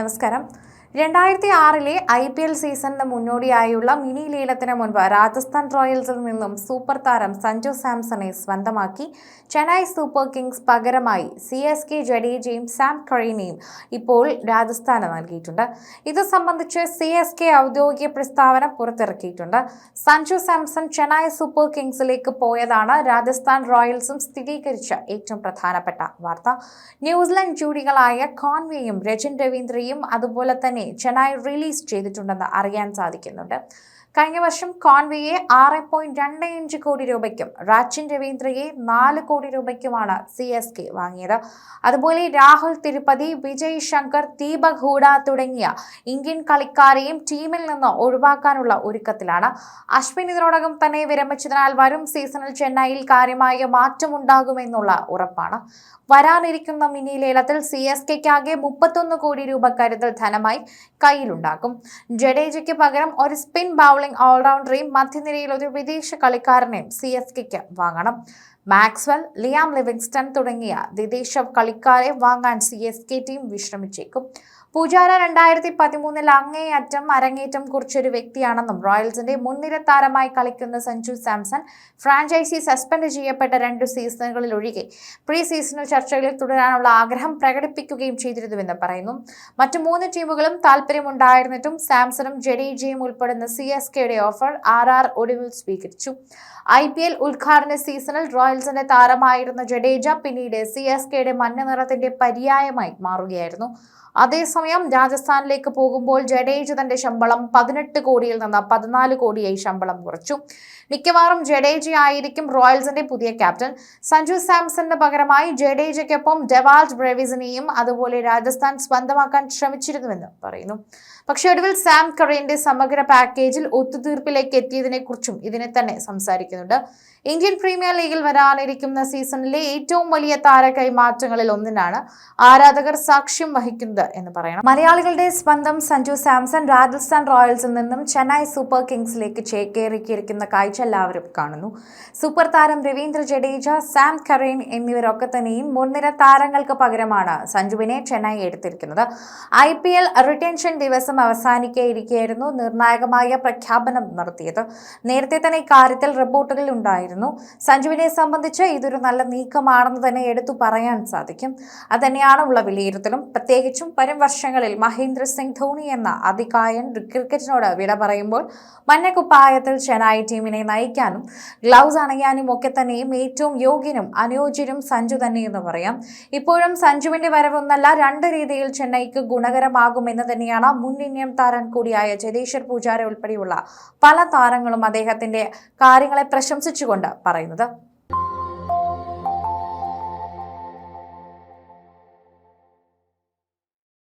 നമസ്കാരം. രണ്ടായിരത്തി ആറിലെ ഐ പി എൽ സീസണിന് മുന്നോടിയായുള്ള മിനി ലീലത്തിന് മുൻപ് രാജസ്ഥാൻ റോയൽസിൽ നിന്നും സൂപ്പർ താരം സഞ്ജു സാംസണെ സ്വന്തമാക്കി. ചെന്നൈ സൂപ്പർ കിങ്സ് പകരമായി സി എസ് കെ ജഡേജയും സാം കറീനെയും ഇപ്പോൾ രാജസ്ഥാന് നൽകിയിട്ടുണ്ട്. ഇത് സംബന്ധിച്ച് സി എസ് കെ ഔദ്യോഗിക പ്രസ്താവന പുറത്തിറക്കിയിട്ടുണ്ട്. സഞ്ജു സാംസൺ ചെന്നൈ സൂപ്പർ കിങ്സിലേക്ക് പോയതാണ് രാജസ്ഥാൻ റോയൽസും സ്ഥിരീകരിച്ച ഏറ്റവും പ്രധാനപ്പെട്ട വാർത്ത. ന്യൂസിലൻഡ് ജൂഡികളായ കോൺവേയും രജൻ രവീന്ദ്രയും അതുപോലെ തന്നെ ചെന്നൈ റിലീസ് ചെയ്തിട്ടുണ്ടെന്ന് അറിയാൻ സാധിക്കുന്നുണ്ട്. കഴിഞ്ഞ വർഷം കോൺവേയെ ആറ് പോയിന്റ് രണ്ട് അഞ്ച് കോടി രൂപയ്ക്കും റാച്ചിൻ രവീന്ദ്രയെ നാല് കോടി രൂപയ്ക്കുമാണ് സി എസ് കെ വാങ്ങിയത്. അതുപോലെ രാഹുൽ തിരുപ്പതി വിജയ് ശങ്കർ ദീപക് ഹൂഡ തുടങ്ങിയ ഇന്ത്യൻ കളിക്കാരെയും ടീമിൽ നിന്ന് ഒഴിവാക്കാനുള്ള ഒരുക്കത്തിലാണ്. അശ്വിൻ ഇതിനോടകം തന്നെ വിരമിച്ചതിനാൽ വരും സീസണിൽ ചെന്നൈയിൽ കാര്യമായ മാറ്റമുണ്ടാകുമെന്നുള്ള ഉറപ്പാണ്. വരാനിരിക്കുന്ന മിനി ലേലത്തിൽ സി എസ് കെക്കാകെ മുപ്പത്തൊന്ന് കോടി രൂപ കരുതൽ ധനമായി കയ്യിലുണ്ടാക്കും ജഡേജയ്ക്ക് പകരം ഒരു സ്പിൻ ബൗളിംഗ് ഓൾറൗണ്ടറെയും മധ്യനിരയിൽ ഒരു വിദേശ കളിക്കാരനെയും സി എസ് കെക്ക് വാങ്ങണം. മാക്സ്വെൽ ലിയാം ലിവിങ്സ്റ്റൺ തുടങ്ങിയ വിദേശ കളിക്കാരെ വാങ്ങാൻ സി എസ് കെ ടീം വിശ്രമിച്ചേക്കും. പൂജാര രണ്ടായിരത്തി പതിമൂന്നിൽ അങ്ങേയറ്റം അരങ്ങേറ്റം കുറിച്ചൊരു വ്യക്തിയാണെന്നും റോയൽസിന്റെ മുൻനിര താരമായി കളിക്കുന്ന സഞ്ജു സാംസൺ ഫ്രാഞ്ചൈസി സസ്പെൻഡ് ചെയ്യപ്പെട്ട രണ്ട് സീസണുകളിൽ ഒഴികെ പ്രീ സീസണൽ ചർച്ചകളിൽ തുടരാനുള്ള ആഗ്രഹം പ്രകടിപ്പിക്കുകയും ചെയ്തിരുന്നുവെന്ന് പറയുന്നു. മറ്റു മൂന്ന് ടീമുകളും താല്പര്യമുണ്ടായിരുന്നിട്ടും സാംസണും ജഡേജയും ഉൾപ്പെടുന്ന സി എസ് കെയുടെ ഓഫർ ആർ ആർ ഒടുവിൽ സ്വീകരിച്ചു. ഐ പി എൽ ഉദ്ഘാടന സീസണിൽ റോയൽസിന്റെ താരമായിരുന്ന ജഡേജ പിന്നീട് സി എസ് കെയുടെ മഞ്ഞ നിറത്തിന്റെ പര്യായമായി മാറുകയായിരുന്നു. അതേസമയം രാജസ്ഥാനിലേക്ക് പോകുമ്പോൾ ജഡേജ തന്റെ ശമ്പളം പതിനെട്ട് കോടിയിൽ നിന്ന് പതിനാല് കോടിയായി ശമ്പളം കുറച്ചു. മിക്കവാറും ജഡേജ ആയിരിക്കും റോയൽസിന്റെ പുതിയ ക്യാപ്റ്റൻ. സഞ്ജു സാംസണിന് പകരമായി ജഡേജയ്ക്കൊപ്പം ഡെവാൾഡ് ബ്രേവിസിനെയും അതുപോലെ രാജസ്ഥാൻ സ്വന്തമാക്കാൻ ശ്രമിച്ചിരുന്നുവെന്ന് പറയുന്നു. പക്ഷേ ഒടുവിൽ സാം കറിയന്റെ സമഗ്ര പാക്കേജിൽ ഒത്തുതീർപ്പിലേക്ക് എത്തിയതിനെ കുറിച്ചും ഇതിനെ തന്നെ സംസാരിക്കുന്നുണ്ട്. ഇന്ത്യൻ പ്രീമിയർ ലീഗിൽ വരാനിരിക്കുന്ന സീസണിലെ ഏറ്റവും വലിയ താര കൈമാറ്റങ്ങളിൽ ഒന്നിനാണ് ആരാധകർ സാക്ഷ്യം വഹിക്കുന്നത് എന്ന് പറയണം. മലയാളികളുടെ സ്വന്തം സഞ്ജു സാംസൺ രാജസ്ഥാൻ റോയൽസിൽ നിന്നും ചെന്നൈ സൂപ്പർ കിങ്സിലേക്ക് ചേക്കേറിക്കിയിരിക്കുന്ന കാഴ്ച എല്ലാവരും കാണുന്നു. സൂപ്പർ താരം രവീന്ദ്ര ജഡേജ സാം കറേൻ എന്നിവരൊക്കെ തന്നെയും മുൻനിര താരങ്ങൾക്ക് പകരമാണ് സഞ്ജുവിനെ ചെന്നൈ എടുത്തിരിക്കുന്നത്. ഐ പി എൽ റിട്ടൻഷൻ ദിവസം അവസാനിക്കേയിരിക്കുന്നു നിർണായകമായ പ്രഖ്യാപനം നടത്തിയത്. നേരത്തെ തന്നെ ഇക്കാര്യത്തിൽ റിപ്പോർട്ടുകൾ ഉണ്ടായിരുന്നു. സഞ്ജുവിനെ സംബന്ധിച്ച് ഇതൊരു നല്ല നീക്കമാണെന്ന് തന്നെ എടുത്തു പറയാൻ സാധിക്കും. അതുതന്നെയാണ് ഉള്ള വിലയിരുത്തലും. പ്രത്യേകിച്ചും വരും വർഷങ്ങളിൽ മഹേന്ദ്ര സിംഗ് ധോണി എന്ന അതികായൻ ക്രിക്കറ്റിനോട് വിട പറയുമ്പോൾ മഞ്ഞക്കുപ്പായത്തിൽ ചെന്നൈ ടീമിനെ നയിക്കാനും ഗ്ലൗസ് അണയാനും ഒക്കെ തന്നെയും ഏറ്റവും യോഗ്യനും അനുയോജ്യനും സഞ്ജു തന്നെയെന്ന് പറയാം. ഇപ്പോഴും സഞ്ജുവിന്റെ വരവൊന്നല്ല രണ്ട് രീതിയിൽ ചെന്നൈക്ക് ഗുണകരമാകുമെന്ന് തന്നെയാണ് മുൻ ഇന്ത്യൻ താരൻ കൂടിയായ ജതേശ്വർ പൂജാര ഉൾപ്പെടെയുള്ള പല താരങ്ങളും അദ്ദേഹത്തിന്റെ കാര്യങ്ങളെ പ്രശംസിച്ചുകൊണ്ട് പറയുന്നത്.